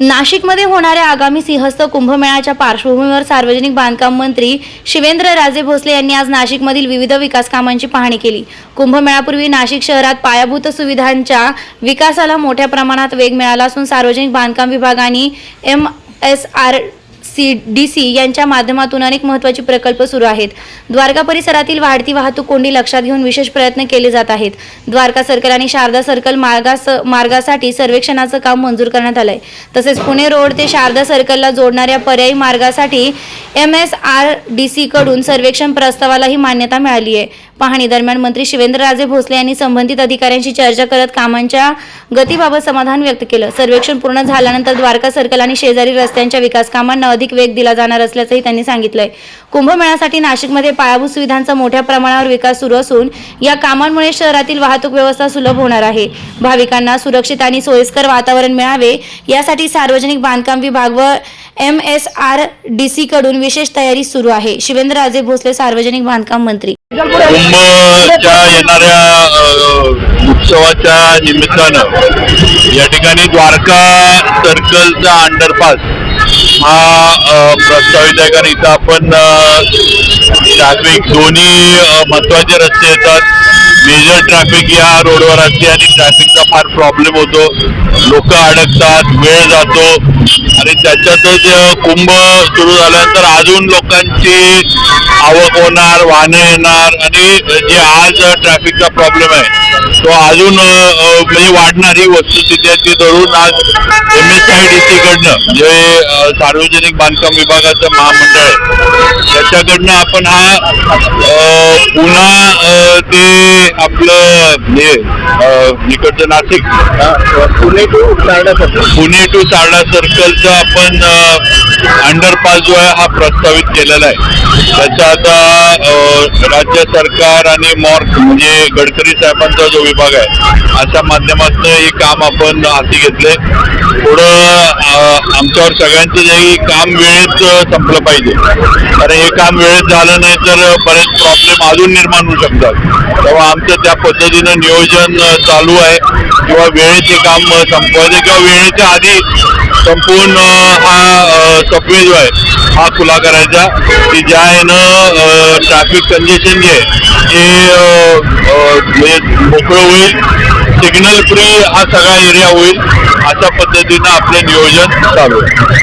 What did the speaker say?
नाशिकमध्ये होणाऱ्या आगामी सिंहस्थ कुंभमेळ्याच्या पार्श्वभूमीवर सार्वजनिक बांधकाम मंत्री शिवेंद्र राजे भोसले यांनी आज नाशिकमधील विविध विकास कामांची पाहणी केली. कुंभमेळापूर्वी नाशिक शहरात पायाभूत सुविधांच्या विकासाला मोठ्या प्रमाणात वेग मिळाला असून सार्वजनिक बांधकाम विभागाने M S R C D C यांच्या माध्यमातून अनेक महत्त्वाचे प्रकल्प सुरू आहेत. द्वारका परिसरातील वाढती वाहतूक कोंडी लक्षात घेऊन विशेष प्रयत्न केले जात आहेत. द्वारका सर्कल आणि शारदा सर्कल मार्गास मार्गासाठी सर्वेक्षणाचं काम मंजूर करण्यात आलंय. तसेच पुणे रोड ते शारदा सर्कलला जोडणाऱ्या पर्यायी मार्गासाठी M S R D C कडून सर्वेक्षण प्रस्तावालाही मान्यता मिळाली आहे. पाहणी दरम्यान मंत्री शिवेंद्रराजे भोसले यांनी संबंधित अधिकाऱ्यांशी चर्चा करत कामांच्या गतीबाबत समाधान व्यक्त केलं. सर्वेक्षण पूर्ण झाल्यानंतर द्वारका सर्कल आणि शेजारी रस्त्यांच्या विकास कामांना अधिक वेग दिला जाणार असल्याचंही त्यांनी सांगितलंय. कुंभमेळ्यासाठी नाशिकमध्ये पायाभूत सुविधांचा मोठ्या प्रमाणावर विकास सुरू असून या कामांमुळे शहरातील वाहतूक व्यवस्था सुलभ होणार आहे. भाविकांना सुरक्षित आणि सोयीस्कर वातावरण मिळावे यासाठी सार्वजनिक बांधकाम विभाग व M S R D C कडून विशेष तयारी सुरू आहे. शिवेंद्रराजे भोसले सार्वजनिक बांधकाम मंत्री. कुंभच्या येणाऱ्या उत्सवाच्या निमित्तानं या ठिकाणी द्वारका सर्कलचा अंडरपास हा प्रस्तावित आहे. कारण इथं आपण ट्रॅफिक दोन्ही महत्त्वाचे रस्ते येतात. मेजर ट्रॅफिक या रोडवर असते आणि ट्रॅफिकचा फार प्रॉब्लेम होतो. लोक अडकतात वेळ जातो. आणि त्याच्यातच कुंभ सुरू झाल्यानंतर अजून लोकांची आवक होणार वाहनं येणार. आणि जे आज ट्रॅफिकचा प्रॉब्लेम आहे तो अजून म्हणजे वाढणार वस्तुस्थिती धरून आज M S I D C कडनं जे सार्वजनिक बांधकाम विभागाचं महामंडळ आहे त्याच्याकडनं आपण हा पुन्हा ते आपलं हे इकडचं Nashik Pune to Sarda circle Pune to Sarda सर्कलचा आपण अंडरपास जो आहे हा प्रस्तावित केलेला आहे. त्याचा आता राज्य सरकार आणि मॉर्क म्हणजे गडकरी साहेबांचा जो विभाग आहे अशा माध्यमातून हे काम आपण हाती घेतले. पुढं आमच्यावर सगळ्यांचं जे काम वेळेत संपलं पाहिजे. कारण हे काम वेळेत झालं नाही तर बरेच प्रॉब्लेम अजून निर्माण होऊ शकतात. तेव्हा आमचं त्या पद्धतीनं नियोजन चालू आहे. किंवा वेळेत हे काम संपवायचं किंवा वेळेच्या आधी संपूर्ण हा सबवे जो आहे हा खुला करायचा की ज्या यानं ट्रॅफिक कंजेशन जे आहे हे म्हणजे मोकळं होईल सिग्नल फ्री हा सगळा एरिया होईल अशा पद्धतीनं आपलं नियोजन चालू आहे.